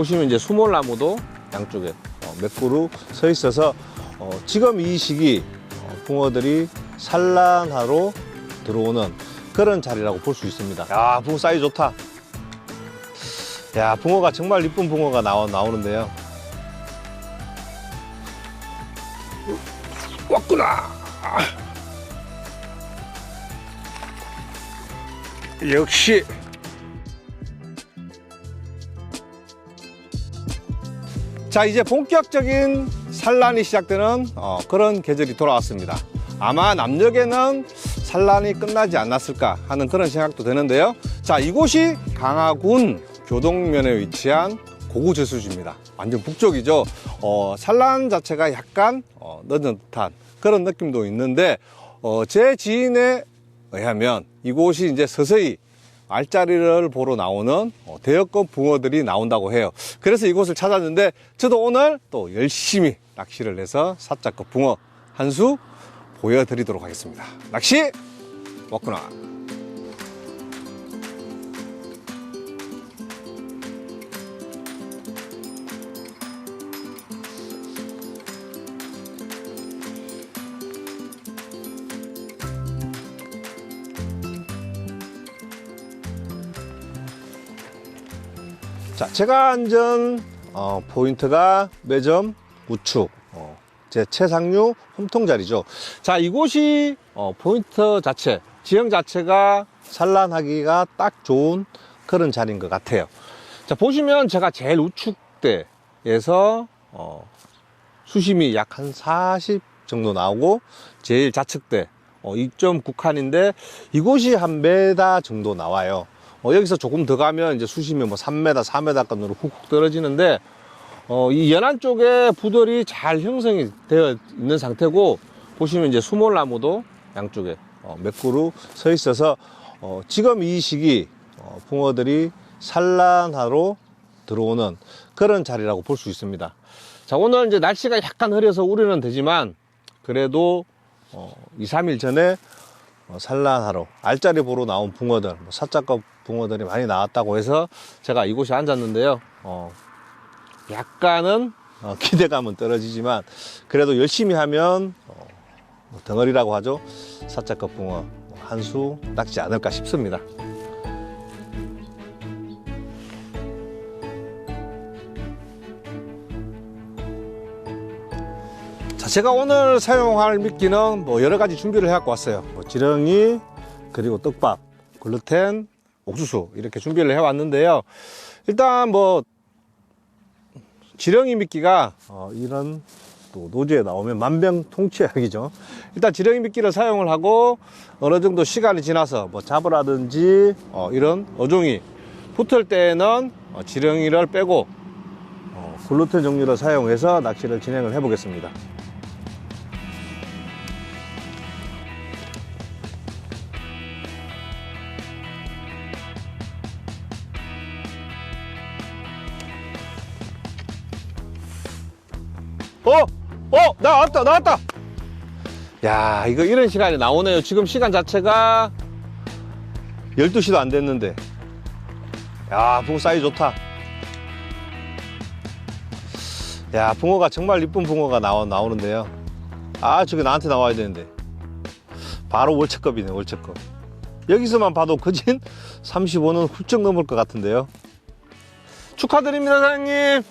보시면 이제 수몰나무도 양쪽에 어, 몇 그루 서 있어서 어, 지금 이 시기 어, 붕어들이 산란하러 들어오는 그런 자리라고 볼 수 있습니다. 야, 붕어 사이즈 좋다. 야, 붕어가 정말 이쁜 붕어가 나오, 나오는데요. 왔구나. 역시 자 이제 본격적인 산란이 시작되는 어, 그런 계절이 돌아왔습니다. 아마 남녘에는 산란이 끝나지 않았을까 하는 그런 생각도 되는데요. 자 이곳이 강화군 교동면에 위치한 고구 저수지입니다. 완전 북쪽이죠. 어, 산란 자체가 약간 어, 늦은 듯한 그런 느낌도 있는데 어, 제 지인에 의하면 이곳이 이제 서서히 알짜리를 보러 나오는 어, 대여권 붕어들이 나온다고 해요. 그래서 이곳을 찾았는데 저도 오늘 또 열심히 낚시를 해서 사자급 붕어 한 수 보여드리도록 하겠습니다. 낚시 왔구나. 자, 제가 앉은 어, 포인트가 매점 우측 어, 제 최상류 홈통 자리죠. 자, 이곳이 어, 포인트 자체, 지형 자체가 산란하기가 딱 좋은 그런 자리인 것 같아요. 자, 보시면 제가 제일 우측대에서 어, 수심이 약 한 40 정도 나오고 제일 좌측대 어, 2.9칸인데 이곳이 한 메다 정도 나와요. 어, 여기서 조금 더 가면 이제 수심이 뭐 3m, 4m권으로 훅훅 떨어지는데 어, 이 연안 쪽에 부들이 잘 형성이 되어 있는 상태고 보시면 이제 수몰나무도 양쪽에 어, 몇 그루 서 있어서 어, 지금 이 시기 어, 붕어들이 산란하러 들어오는 그런 자리라고 볼 수 있습니다. 자, 오늘 이제 날씨가 약간 흐려서 우려는 되지만 그래도 어, 2, 3일 전에 어, 산란하러 알짜리 보러 나온 붕어들, 뭐 사자급 붕어들이 많이 나왔다고 해서 제가 이곳에 앉았는데요. 어, 약간은 어, 기대감은 떨어지지만 그래도 열심히 하면 어, 뭐 덩어리라고 하죠. 사자급 붕어 한 수 낚지 않을까 싶습니다. 자, 제가 오늘 사용할 미끼는 뭐 여러 가지 준비를 해갖고 왔어요. 뭐 지렁이, 그리고 떡밥, 글루텐, 옥수수 이렇게 준비를 해왔는데요. 일단 뭐 지렁이 미끼가 어, 이런 또 노지에 나오면 만병통치약이죠. 일단 지렁이 미끼를 사용을 하고 어느 정도 시간이 지나서 뭐 잡으라든지 어, 이런 어종이 붙을 때에는 어, 지렁이를 빼고 어, 글루텐 종류를 사용해서 낚시를 진행을 해 보겠습니다. 어? 어? 나왔다 나왔다. 야 이거 이런 시간에 나오네요. 지금 시간 자체가 12시도 안 됐는데. 야 붕어 사이즈 좋다. 야 붕어가 정말 이쁜 붕어가 나오, 나오는데요. 아 저게 나한테 나와야 되는데. 바로 월척급이네 월척급. 여기서만 봐도 거진 35는 훌쩍 넘을 것 같은데요. 축하드립니다 사장님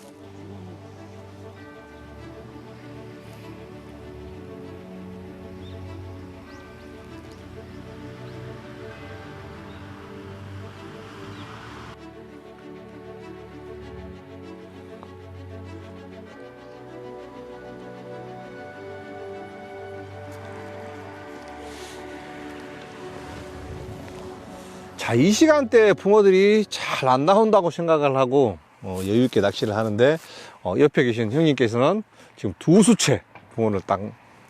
자, 이 시간대에 붕어들이 잘 안 나온다고 생각을 하고 어, 여유 있게 낚시를 하는데 어, 옆에 계신 형님께서는 지금 두 수채 붕어를 딱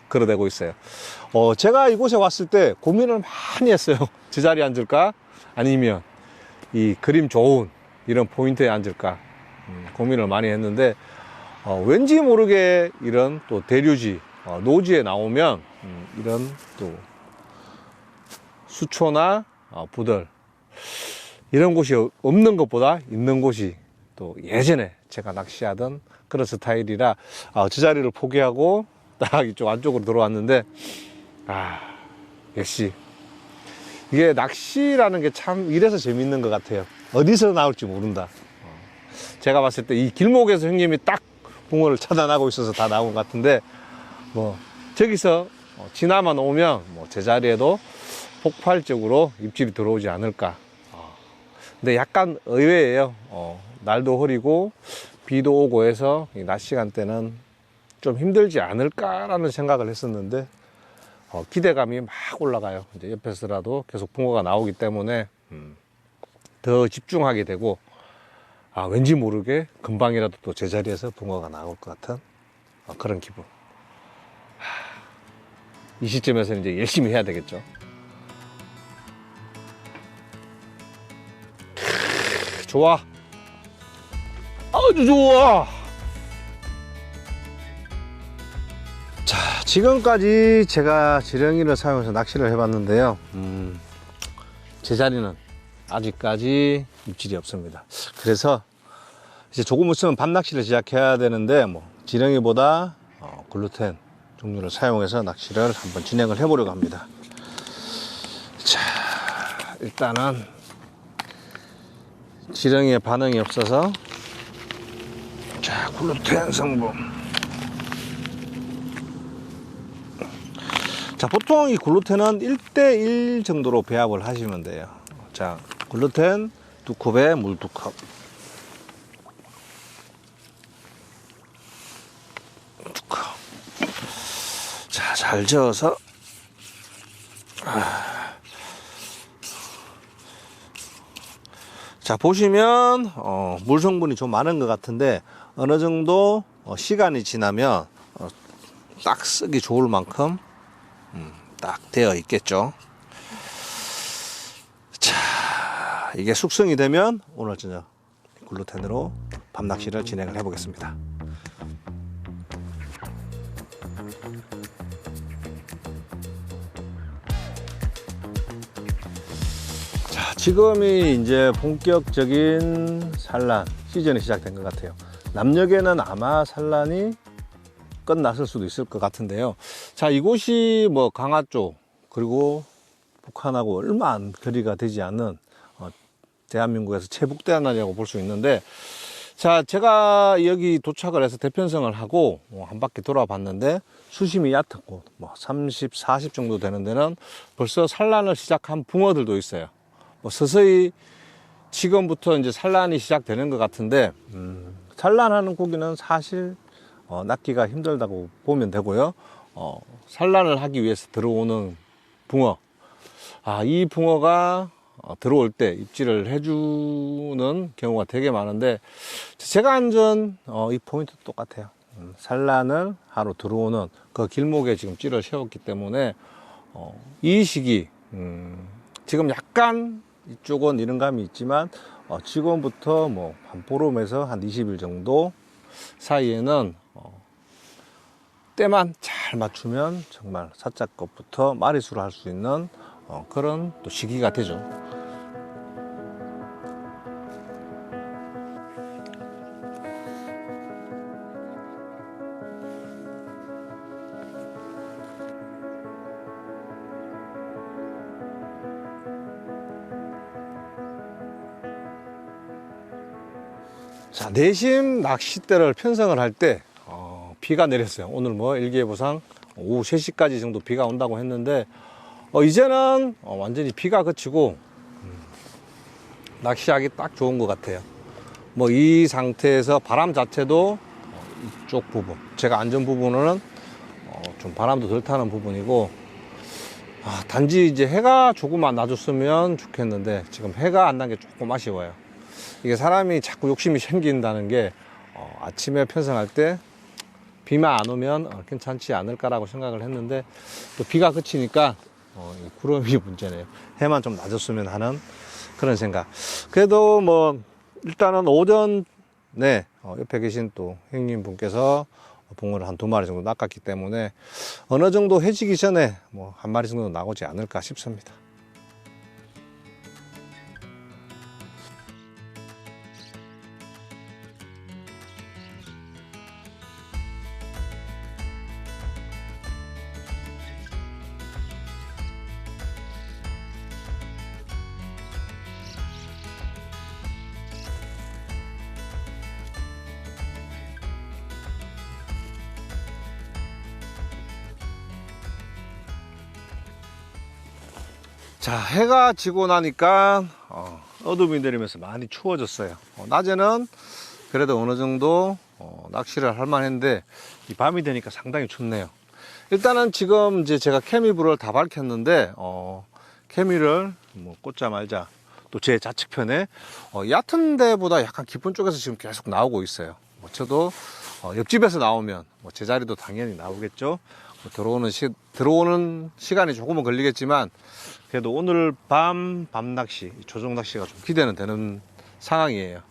걸어대고 있어요. 어, 제가 이곳에 왔을 때 고민을 많이 했어요. 저 자리에 앉을까? 아니면 이 그림 좋은 이런 포인트에 앉을까? 음, 고민을 많이 했는데 어, 왠지 모르게 이런 또 대류지, 어, 노지에 나오면 음, 이런 또 수초나 어, 부들 이런 곳이 없는 것보다 있는 곳이 또 예전에 제가 낚시하던 그런 스타일이라 어, 저 자리를 포기하고 딱 이쪽 안쪽으로 들어왔는데 아 역시 이게 낚시라는 게 참 이래서 재밌는 것 같아요. 어디서 나올지 모른다. 어, 제가 봤을 때 이 길목에서 형님이 딱 붕어를 차단하고 있어서 다 나온 것 같은데 뭐 저기서 어, 지나만 오면 뭐 제자리에도 폭발적으로 입질이 들어오지 않을까. 어, 근데 약간 의외예요. 어, 날도 흐리고 비도 오고 해서 이낮 시간대는 좀 힘들지 않을까라는 생각을 했었는데 어, 기대감이 막 올라가요. 이제 옆에서라도 계속 붕어가 나오기 때문에 음, 더 집중하게 되고 아, 왠지 모르게 금방이라도 또 제자리에서 붕어가 나올 것 같은 어, 그런 기분. 하, 이 시점에서 이제 열심히 해야 되겠죠. 좋아. 아주 좋아. 자, 지금까지 제가 지렁이를 사용해서 낚시를 해봤는데요. 음, 제 자리는 아직까지 입질이 없습니다. 그래서 이제 조금 있으면 밤낚시를 시작해야 되는데, 뭐, 지렁이보다 어, 글루텐 종류를 사용해서 낚시를 한번 진행을 해보려고 합니다. 자, 일단은 지렁이에 반응이 없어서 자, 글루텐 성분. 자, 보통 이 글루텐은 1대1 정도로 배합을 하시면 돼요. 자, 글루텐 두 컵에 물 두 컵. 두 컵. 자, 잘 저어서. 아. 자, 보시면, 어, 물 성분이 좀 많은 것 같은데, 어느 정도 어, 시간이 지나면, 어, 딱 쓰기 좋을 만큼, 음, 딱 되어 있겠죠. 자, 이게 숙성이 되면 오늘 저녁 글루텐으로 밤낚시를 진행을 해 보겠습니다. 지금이 이제 본격적인 산란 시즌이 시작된 것 같아요. 남녘에는 아마 산란이 끝났을 수도 있을 것 같은데요. 자, 이곳이 뭐 강화 쪽, 그리고 북한하고 얼마 안 거리가 되지 않는 어, 대한민국에서 최북대하나리라고 볼 수 있는데, 자, 제가 여기 도착을 해서 대편성을 하고 어, 한 바퀴 돌아봤는데 수심이 곳, 뭐 30, 40 정도 되는 데는 벌써 산란을 시작한 붕어들도 있어요. 뭐 서서히 지금부터 이제 산란이 시작되는 것 같은데, 음, 산란하는 고기는 사실 어, 낚기가 힘들다고 보면 되고요. 어, 산란을 하기 위해서 들어오는 붕어. 아, 이 붕어가 어, 들어올 때 입질을 해주는 경우가 되게 많은데, 제가 안전, 어, 이 포인트 똑같아요. 음, 산란을 하러 들어오는 그 길목에 지금 찌를 세웠기 때문에, 어, 이 시기, 음, 지금 약간 이쪽은 이런 감이 있지만, 어, 지금부터 뭐, 한 보름에서 한 20일 정도 사이에는 어, 때만 잘 맞추면 정말 사자 것부터 마리수를 할 수 있는 어, 그런 또 시기가 되죠. 자, 내심 낚싯대를 편성을 할 때, 어, 비가 내렸어요. 오늘 뭐 일기예보상 오후 3시까지 정도 비가 온다고 했는데, 어, 이제는 어, 완전히 비가 그치고, 음, 낚시하기 딱 좋은 것 같아요. 뭐 이 상태에서 바람 자체도 어, 이쪽 부분, 제가 안전 부분은 어, 좀 바람도 덜 타는 부분이고, 아, 단지 이제 해가 조금만 놔줬으면 좋겠는데, 지금 해가 안 난 게 조금 아쉬워요. 이게 사람이 자꾸 욕심이 생긴다는 게 어, 아침에 편성할 때 비만 안 오면 어, 괜찮지 않을까라고 생각을 했는데 또 비가 그치니까 어, 이 구름이 문제네요. 해만 좀 낮았으면 하는 그런 생각. 그래도 뭐 일단은 오전에 어, 옆에 계신 또 형님 분께서 붕어를 한 두 마리 정도 낚았기 때문에 어느 정도 해지기 전에 뭐 한 마리 정도 나오지 않을까 싶습니다. 자, 해가 지고 나니까 어, 어둠이 내리면서 많이 추워졌어요. 어, 낮에는 그래도 어느 정도 어, 낚시를 할 만했는데 이 밤이 되니까 상당히 춥네요. 일단은 지금 이제 제가 케미불을 다 밝혔는데 어, 케미를 뭐 꽂자 말자 또 제 좌측편에 어, 얕은 데보다 약간 깊은 쪽에서 지금 계속 나오고 있어요. 뭐 저도 어, 옆집에서 나오면 뭐 제자리도 당연히 나오겠죠. 뭐 들어오는 시, 들어오는 시간이 조금은 걸리겠지만 그래도 오늘 밤, 밤 낚시, 조종 낚시가 좀 기대는 되는 상황이에요.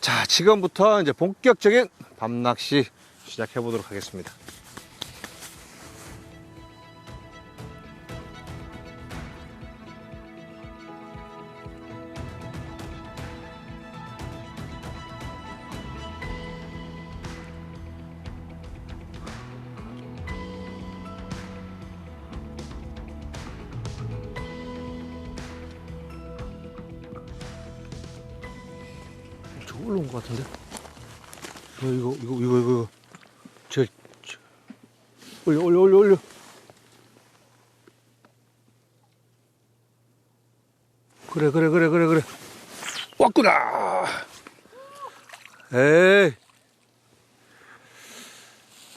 자, 지금부터 이제 본격적인 밤 낚시 시작해 보도록 하겠습니다. 에이.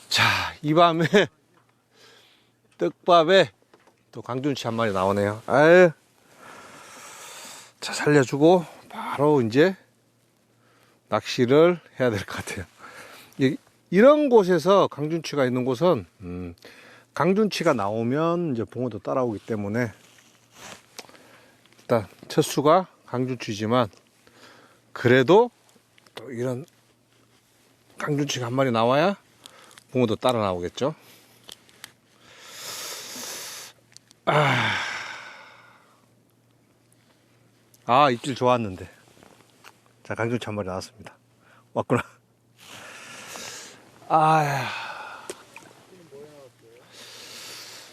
자, 이 밤에 떡밥에 또 강준치 한 마리 나오네요. 아유. 자, 살려주고 바로 이제 낚시를 해야 될 것 같아요. 이- 이런 곳에서 강준치가 있는 곳은 음, 강준치가 나오면 이제 붕어도 따라오기 때문에 일단 첫 수가 강준치지만 그래도 또 이런 강준치가 한 마리 나와야 붕어도 따라 나오겠죠. 아, 아 입질 좋았는데. 자, 강준치 한 마리 나왔습니다. 왔구나. 아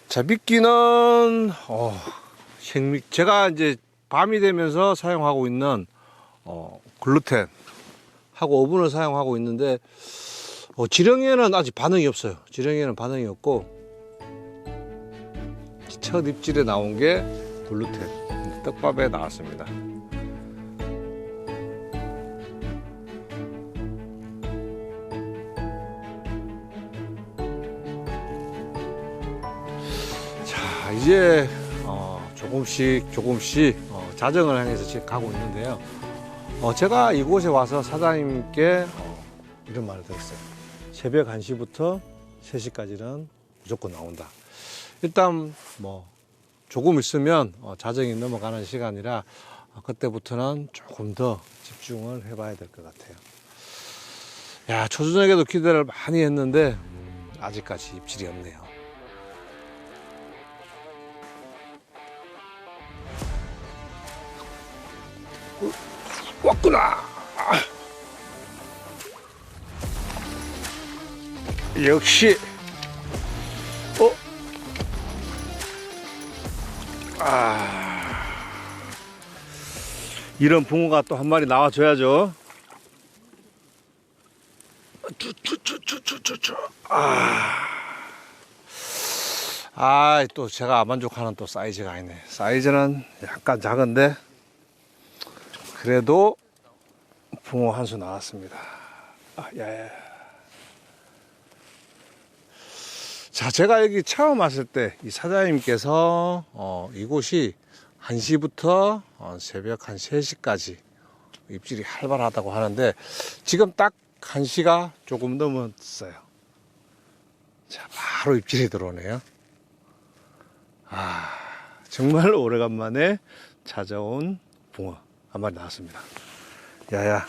자, 미끼는, 어, 제가 이제 밤이 되면서 사용하고 있는, 어, 글루텐 하고 오븐을 사용하고 있는데, 어, 지렁이에는 아직 반응이 없어요. 지렁이에는 반응이 없고, 첫 입질에 나온 게 글루텐. 떡밥에 나왔습니다. 자, 이제 어, 조금씩 조금씩 어, 자정을 향해서 지금 가고 있는데요. 어, 제가 이곳에 와서 사장님께 어, 이런 말을 들었어요. 새벽 1시부터 3시까지는 무조건 나온다. 일단 뭐 조금 있으면 어, 자정이 넘어가는 시간이라 어, 그때부터는 조금 더 집중을 해봐야 될 것 같아요. 야 초저녁에도 기대를 많이 했는데 음, 아직까지 입질이 없네요. 왔구나. 아. 역시 어? 아 이런 붕어가 또 한 마리 나와줘야죠. 쭈쭈쭈쭈쭈쭈 아. 아, 또 제가 만족하는 또 사이즈가 아니네. 사이즈는 약간 작은데 그래도 붕어 한 수 나왔습니다. 아, 야야. 자, 제가 여기 처음 왔을 때 이 사장님께서 어, 이곳이 1시부터 어, 새벽 한 3시까지 입질이 활발하다고 하는데 지금 딱 1시가 조금 넘었어요. 자, 바로 입질이 들어오네요. 아, 정말 오래간만에 찾아온 붕어 한 마리 나왔습니다. 야야.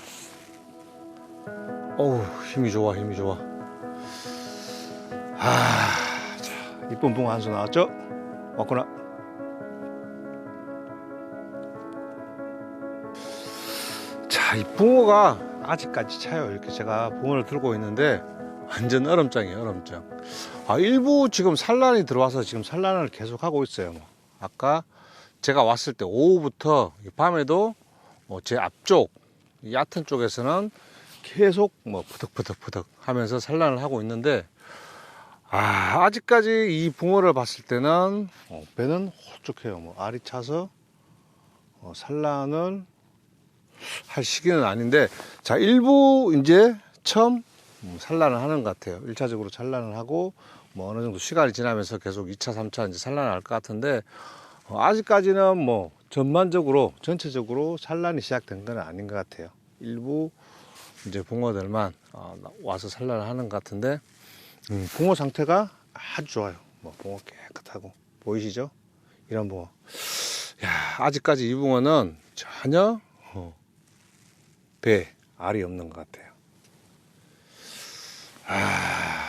어우, 힘이 좋아, 힘이 좋아. 아, 자, 이쁜 붕어 한 수 나왔죠? 왔구나. 자, 이 붕어가 아직까지 차요. 이렇게 제가 붕어를 들고 있는데 완전 얼음장이에요, 얼음장. 아, 일부 지금 산란이 들어와서 지금 산란을 계속 하고 있어요. 뭐. 아까 제가 왔을 때 오후부터 밤에도 어, 제 앞쪽 이 얕은 쪽에서는 계속 뭐 푸덕푸덕푸덕 하면서 산란을 하고 있는데 아, 아직까지 이 붕어를 봤을 때는 어, 배는 홀쭉해요. 뭐 알이 차서 어, 산란을 할 시기는 아닌데 자 일부 이제 처음 음, 산란을 하는 것 같아요. 1차적으로 산란을 하고 뭐 어느 정도 시간이 지나면서 계속 2차, 3차 이제 산란을 할 것 같은데 어, 아직까지는 뭐 전반적으로 전체적으로 산란이 시작된 건 아닌 것 같아요. 일부 이제 붕어들만 어, 와서 산란을 하는 것 같은데 음, 붕어 상태가 아주 좋아요. 뭐 붕어 깨끗하고 보이시죠? 이런 붕어. 야 아직까지 이 붕어는 전혀 어, 배 알이 없는 것 같아요. 아,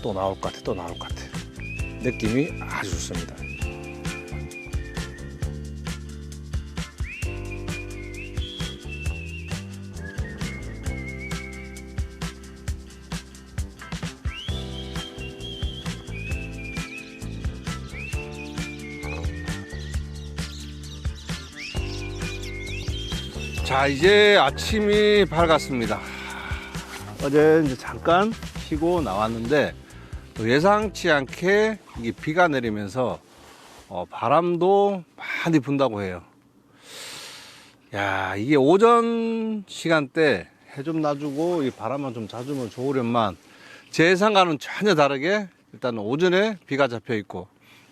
또 나올 것 같아, 또 나올 것 같아. 느낌이 아주 좋습니다. 자, 이제 아침이 밝았습니다. 어제 이제 잠깐 쉬고 나왔는데 또 예상치 않게 이게 비가 내리면서 어, 바람도 많이 분다고 해요. 야, 이게 오전 시간대 해 좀 놔주고 이 바람만 좀 잦으면 좋으련만 제 예상과는 전혀 다르게 일단 오전에 비가 잡혀 있고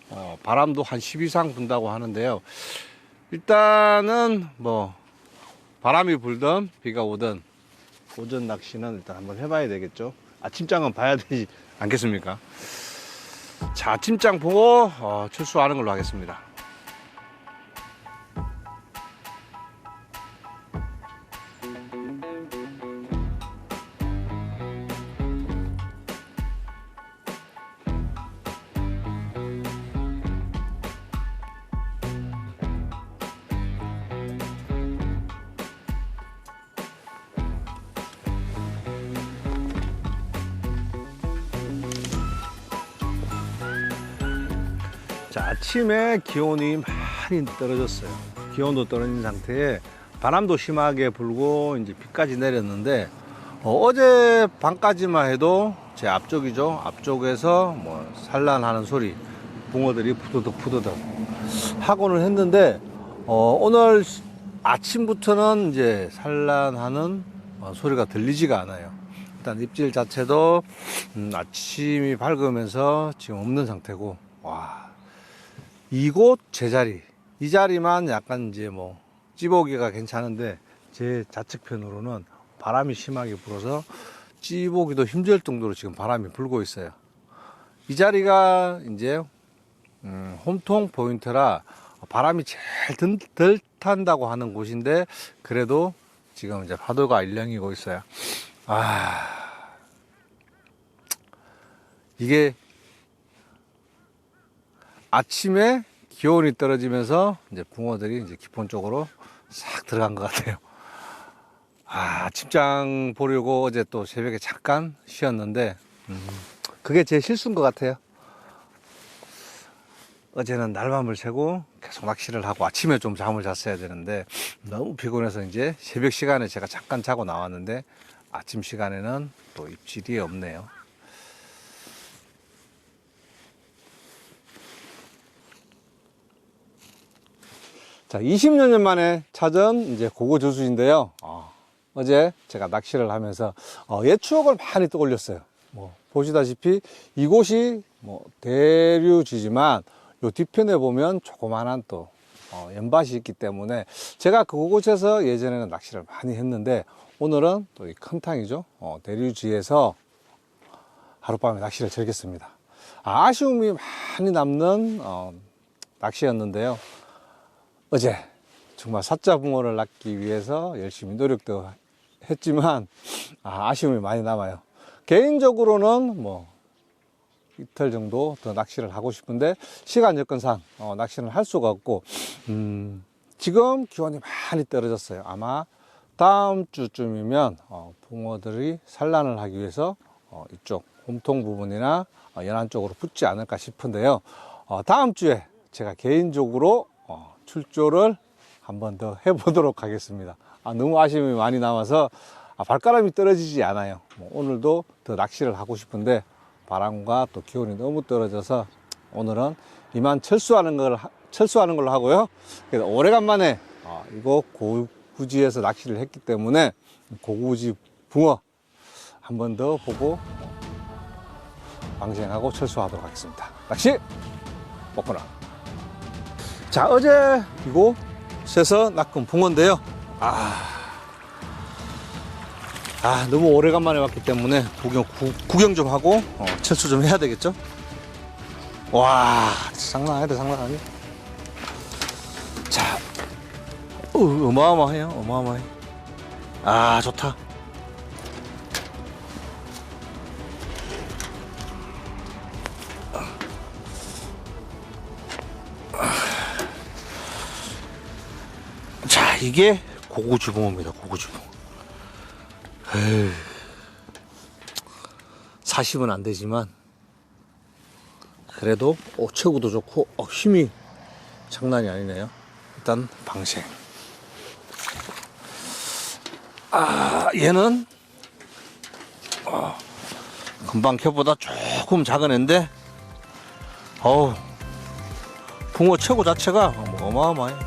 어, 바람도 한 10 이상 분다고 하는데요. 일단은 뭐 바람이 불든 비가 오든 오전 낚시는 일단 한번 해봐야 되겠죠. 아침장은 봐야 되지 않겠습니까? 자, 아침장 보고 어, 출수하는 걸로 하겠습니다. 자, 아침에 기온이 많이 떨어졌어요. 기온도 떨어진 상태에 바람도 심하게 불고 이제 비까지 내렸는데 어, 제 밤까지만 해도 제 앞쪽이죠. 앞쪽에서 뭐 산란하는 소리, 붕어들이 푸드득 푸드득 하고는 했는데 어, 오늘 아침부터는 이제 산란하는 어, 소리가 들리지가 않아요. 일단 입질 자체도 음, 아침이 밝으면서 지금 없는 상태고 와 이곳 제자리 이 자리만 약간 이제 뭐 찌보기가 괜찮은데 제 좌측편으로는 바람이 심하게 불어서 찌보기도 힘들 정도로 지금 바람이 불고 있어요. 이 자리가 이제 음, 홈통 포인트라 바람이 제일 덜, 덜 탄다고 하는 곳인데 그래도 지금 이제 파도가 일렁이고 있어요. 아 이게 아침에 기온이 떨어지면서 이제 붕어들이 이제 기본 쪽으로 싹 들어간 것 같아요. 아, 아침장 보려고 어제 또 새벽에 잠깐 쉬었는데, 음, 그게 제 실수인 것 같아요. 어제는 날밤을 새고 계속 낚시를 하고 아침에 좀 잠을 잤어야 되는데, 너무 피곤해서 이제 새벽 시간에 제가 잠깐 자고 나왔는데, 아침 시간에는 또 입질이 없네요. 자, 20여 년 만에 찾은 이제 고고 저수지인데요. 어, 제 제가 낚시를 하면서 어, 옛 추억을 많이 떠올렸어요. 뭐 보시다시피 이곳이 뭐 대류지지만 요 뒤편에 보면 조그만한 또 어, 연밭이 있기 때문에 제가 그곳에서 예전에는 낚시를 많이 했는데 오늘은 또 이 큰 탕이죠. 어, 대류지에서 하룻밤에 낚시를 즐겼습니다. 아, 아쉬움이 많이 남는 어, 낚시였는데요. 어제 정말 사자 붕어를 낳기 위해서 열심히 노력도 했지만 아, 아쉬움이 많이 남아요. 개인적으로는 뭐 이틀 정도 더 낚시를 하고 싶은데 시간 여건상 어, 낚시는 할 수가 없고 음, 지금 기온이 많이 떨어졌어요. 아마 다음 주쯤이면 어, 붕어들이 산란을 하기 위해서 어, 이쪽 홈통 부분이나 어, 연안 쪽으로 붙지 않을까 싶은데요. 어, 다음 주에 제가 개인적으로 어, 출조를 한 번 더 해보도록 하겠습니다. 아, 너무 아쉬움이 많이 남아서 아, 발가락이 떨어지지 않아요. 뭐 오늘도 더 낚시를 하고 싶은데 바람과 또 기온이 너무 떨어져서 오늘은 이만 철수하는 걸 하- 철수하는 걸로 하고요. 그래서 오래간만에 어, 이곳 고구지에서 낚시를 했기 때문에 고구지 붕어 한 번 더 보고 방생하고 철수하도록 하겠습니다. 낚시 먹거나. 자 어제 이곳에서 낚은 붕어인데요. 아. 아 너무 오래간만에 왔기 때문에 구경, 구, 구경 좀 하고 어, 철수 좀 해야 되겠죠? 와 장난 아니다 장난 아니. 자 어, 어마어마해요 어마어마해. 아 좋다. 이게 고구지붕어입니다 고구지붕어. 40은 안 되지만 그래도 어, 체구도 좋고 어, 힘이 장난이 아니네요. 일단 방생. 아 얘는 어, 금방 켜보다 조금 작은 애인데 어우 붕어 체구 자체가 어마어마해.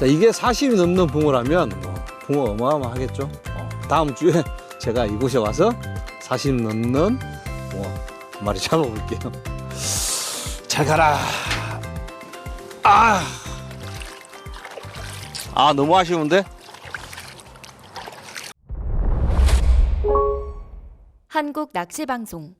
자 이게 40이 넘는 붕어라면 뭐 붕어 어마어마하겠죠. 어, 다음 주에 제가 이곳에 와서 40 넘는 붕어 한 마리 잡아볼게요. 잘 가라. 아, 아 너무 아쉬운데. 한국 낚시 방송